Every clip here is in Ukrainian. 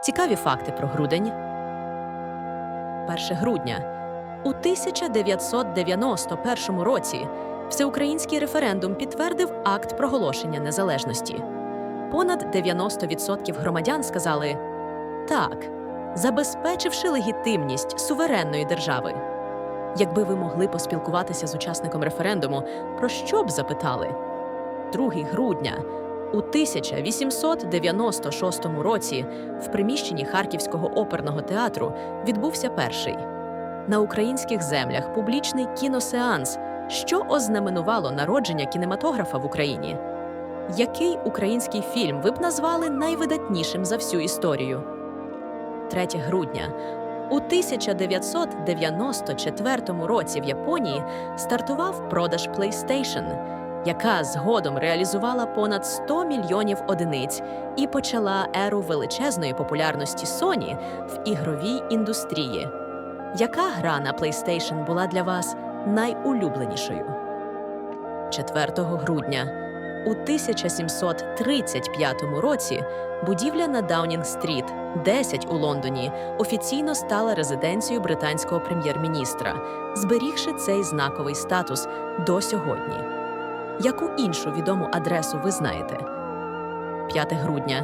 Цікаві факти про грудень. 1 грудня. У 1991 році всеукраїнський референдум підтвердив акт проголошення незалежності. Понад 90% громадян сказали так, забезпечивши легітимність суверенної держави. Якби ви могли поспілкуватися з учасником референдуму, про що б запитали? 2 грудня. У 1896 році в приміщенні Харківського оперного театру відбувся перший на українських землях публічний кіносеанс, що ознаменувало народження кінематографа в Україні. Який український фільм ви б назвали найвидатнішим за всю історію? 3 грудня. У 1994 році в Японії стартував продаж PlayStation, яка згодом реалізувала понад 100 мільйонів одиниць і почала еру величезної популярності Sony в ігровій індустрії. Яка гра на PlayStation була для вас найулюбленішою? 4 грудня. У 1735 році будівля на Даунінг-стріт, 10 у Лондоні, офіційно стала резиденцією британського прем'єр-міністра, зберігши цей знаковий статус до сьогодні. Яку іншу відому адресу ви знаєте? 5 грудня.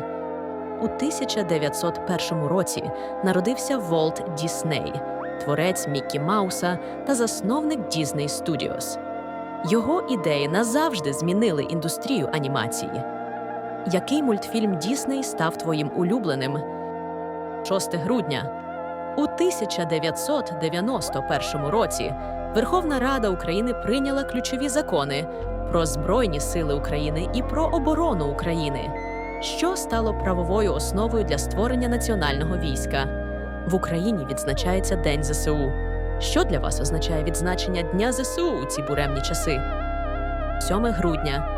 У 1901 році народився Волт Дісней, творець Міккі Мауса та засновник Disney Studios. Його ідеї назавжди змінили індустрію анімації. Який мультфільм Дісней став твоїм улюбленим? 6 грудня. У 1991 році Верховна Рада України прийняла ключові закони про Збройні Сили України і про оборону України, що стало правовою основою для створення національного війська. В Україні відзначається День ЗСУ. Що для вас означає відзначення Дня ЗСУ у ці буремні часи? 7 грудня.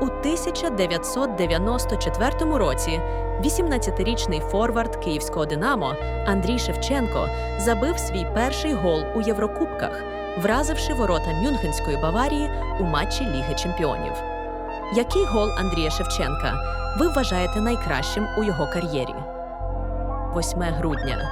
У 1994 році 18-річний форвард київського Динамо Андрій Шевченко забив свій перший гол у Єврокубках, вразивши ворота Мюнхенської Баварії у матчі Ліги Чемпіонів. Який гол Андрія Шевченка ви вважаєте найкращим у його кар'єрі? 8 грудня.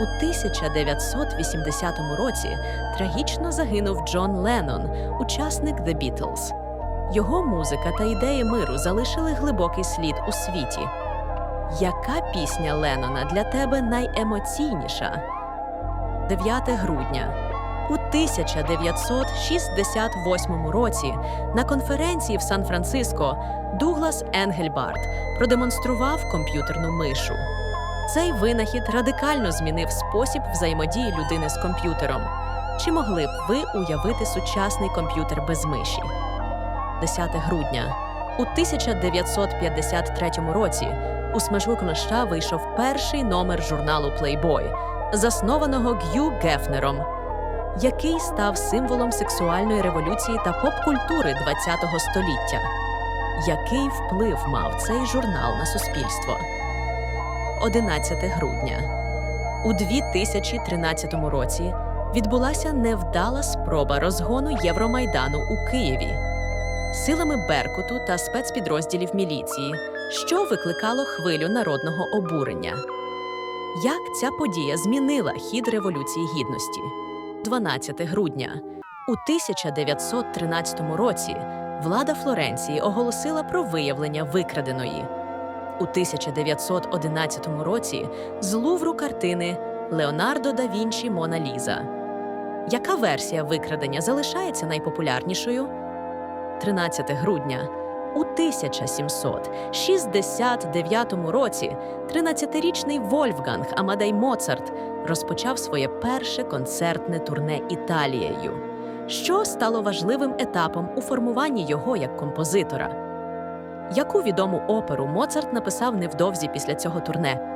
У 1980 році трагічно загинув Джон Леннон, учасник The Beatles. Його музика та ідеї миру залишили глибокий слід у світі. Яка пісня Леннона для тебе найемоційніша? 9 грудня. У 1968 році на конференції в Сан-Франциско Дуглас Енгельбарт продемонстрував комп'ютерну мишу. Цей винахід радикально змінив спосіб взаємодії людини з комп'ютером. Чи могли б ви уявити сучасний комп'ютер без миші? 10 грудня. У 1953 році у смежу книжка вийшов перший номер журналу Playboy, заснованого Г'ю Гефнером, який став символом сексуальної революції та поп-культури ХХ століття. Який вплив мав цей журнал на суспільство? 11 грудня. У 2013 році відбулася невдала спроба розгону Євромайдану у Києві силами Беркуту та спецпідрозділів міліції, що викликало хвилю народного обурення. Як ця подія змінила хід Революції Гідності? 12 грудня. У 1913 році влада Флоренції оголосила про виявлення викраденої. У 1911 році з Лувру картини Леонардо да Вінчі Мона Ліза. Яка версія викрадення залишається найпопулярнішою? 13 грудня. У 1769 році 13-річний Вольфганг Амадей Моцарт розпочав своє перше концертне турне Італією, що стало важливим етапом у формуванні його як композитора. Яку відому оперу Моцарт написав невдовзі після цього турне?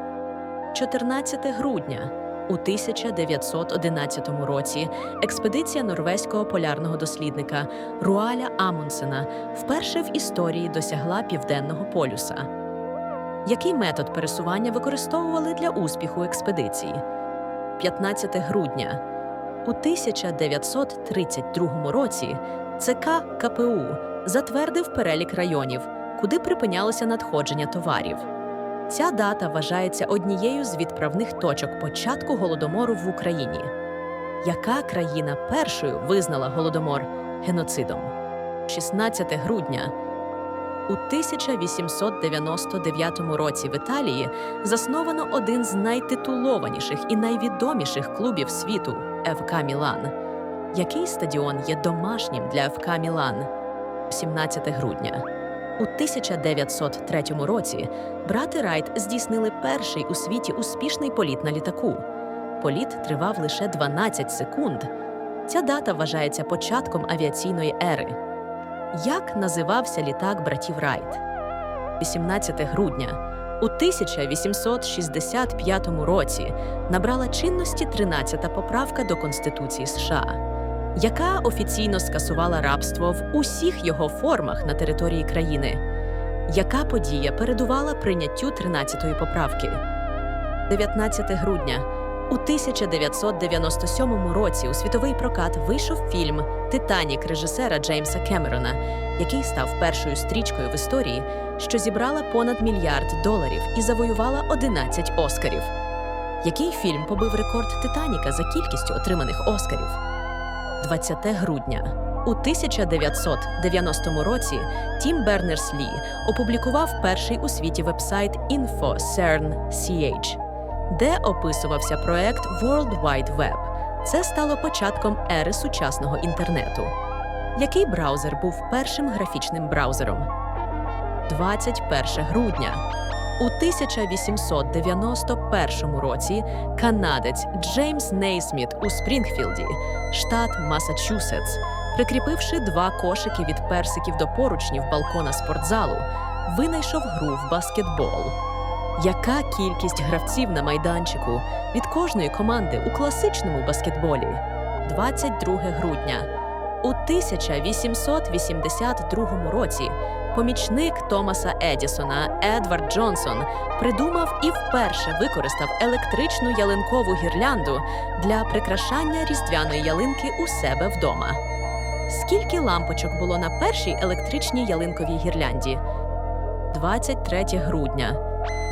14 грудня. У 1911 році експедиція норвезького полярного дослідника Руаля Амундсена вперше в історії досягла південного полюса. Який метод пересування використовували для успіху експедиції? 15 грудня. У 1932 році ЦК КПУ затвердив перелік районів, куди припинялося надходження товарів. Ця дата вважається однією з відправних точок початку голодомору в Україні. Яка країна першою визнала голодомор геноцидом? 16 грудня. У 1899 році в Італії засновано один з найтитулованіших і найвідоміших клубів світу ФК Мілан. Який стадіон є домашнім для ФК Мілан? 17 грудня. У 1903 році брати Райт здійснили перший у світі успішний політ на літаку. Політ тривав лише 12 секунд. Ця дата вважається початком авіаційної ери. Як називався літак братів Райт? 18 грудня. У 1865 році набрала чинності 13-та поправка до Конституції США, яка офіційно скасувала рабство в усіх його формах на території країни. Яка подія передувала прийняттю 13-ї поправки? 19 грудня. У 1997 році у світовий прокат вийшов фільм Титанік режисера Джеймса Кемерона, який став першою стрічкою в історії, що зібрала понад мільярд доларів і завоювала 11 оскарів. Який фільм побив рекорд Титаніка за кількістю отриманих оскарів? 20 грудня. У 1990 році Тім Бернерс-Лі опублікував перший у світі вебсайт InfoCern.ch, де описувався проект World Wide Web. Це стало початком ери сучасного інтернету. Який браузер був першим графічним браузером? 21 грудня. У 1891 році канадець Джеймс Нейсміт у Спрінгфілді, штат Масачусетс, прикріпивши два кошики від персиків до поручнів балкона спортзалу, винайшов гру в баскетбол. Яка кількість гравців на майданчику від кожної команди у класичному баскетболі? 22 грудня. У 1882 році помічник Томаса Едісона Едвард Джонсон придумав і вперше використав електричну ялинкову гірлянду для прикрашання різдвяної ялинки у себе вдома. Скільки лампочок було на першій електричній ялинковій гірлянді? 23 грудня.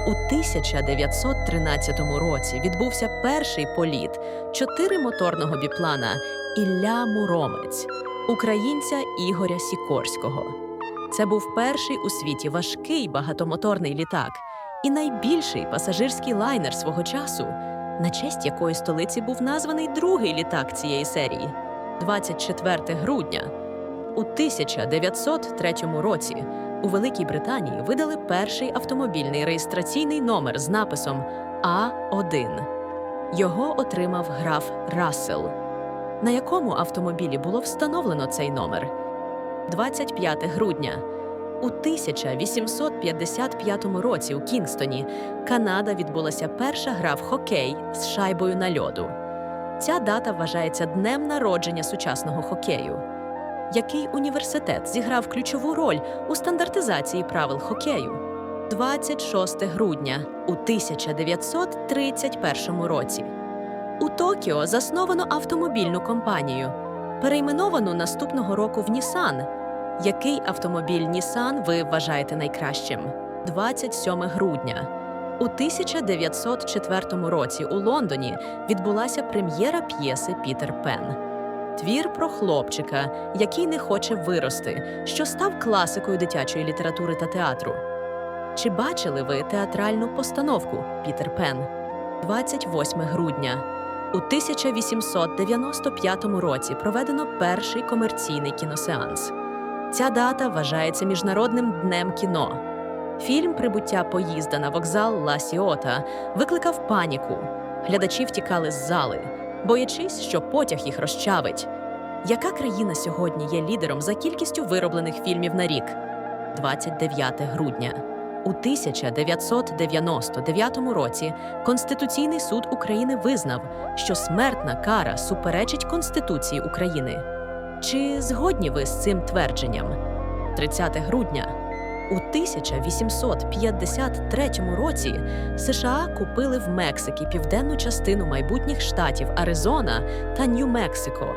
У 1913 році відбувся перший політ чотиримоторного біплана Ілля Муромець, українця Ігоря Сікорського. Це був перший у світі важкий багатомоторний літак і найбільший пасажирський лайнер свого часу, на честь якої столиці був названий другий літак цієї серії 24 грудня. У 1903 році у Великій Британії видали перший автомобільний реєстраційний номер з написом А1. Його отримав граф Рассел. На якому автомобілі було встановлено цей номер? 25 грудня. У 1855 році у Кінгстоні, Канада відбулася перша гра в хокей з шайбою на льоду. Ця дата вважається днем народження сучасного хокею. Який університет зіграв ключову роль у стандартизації правил хокею? 26 грудня у 1931 році. У Токіо засновано автомобільну компанію, перейменовану наступного року в Нісан. Який автомобіль Нісан ви вважаєте найкращим? 27 грудня. У 1904 році у Лондоні відбулася прем'єра п'єси Пітер Пен. Твір про хлопчика, який не хоче вирости, що став класикою дитячої літератури та театру. Чи бачили ви театральну постановку Пітер Пен? 28 грудня. У 1895 році проведено перший комерційний кіносеанс. Ця дата вважається міжнародним днем кіно. Фільм Прибуття поїзда на вокзал Ла Сіота викликав паніку. Глядачі втікали з зали, боячись, що потяг їх розчавить. Яка країна сьогодні є лідером за кількістю вироблених фільмів на рік? 29 грудня. У 1999 році Конституційний суд України визнав, що смертна кара суперечить Конституції України. Чи згодні ви з цим твердженням? 30 грудня. У 1853 році США купили в Мексикі південну частину майбутніх штатів Аризона та Нью-Мексико.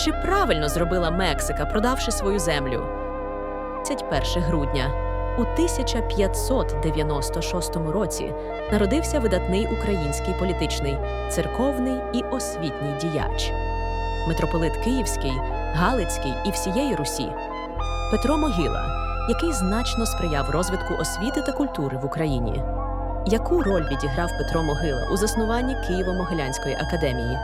Чи правильно зробила Мексика, продавши свою землю? 31 грудня. У У 1596 році народився видатний український політичний, церковний і освітній діяч, митрополит Київський, Галицький і всієї Русі, Петро Могила, який значно сприяв розвитку освіти та культури в Україні. Яку роль відіграв Петро Могила у заснуванні Києво-Могилянської академії?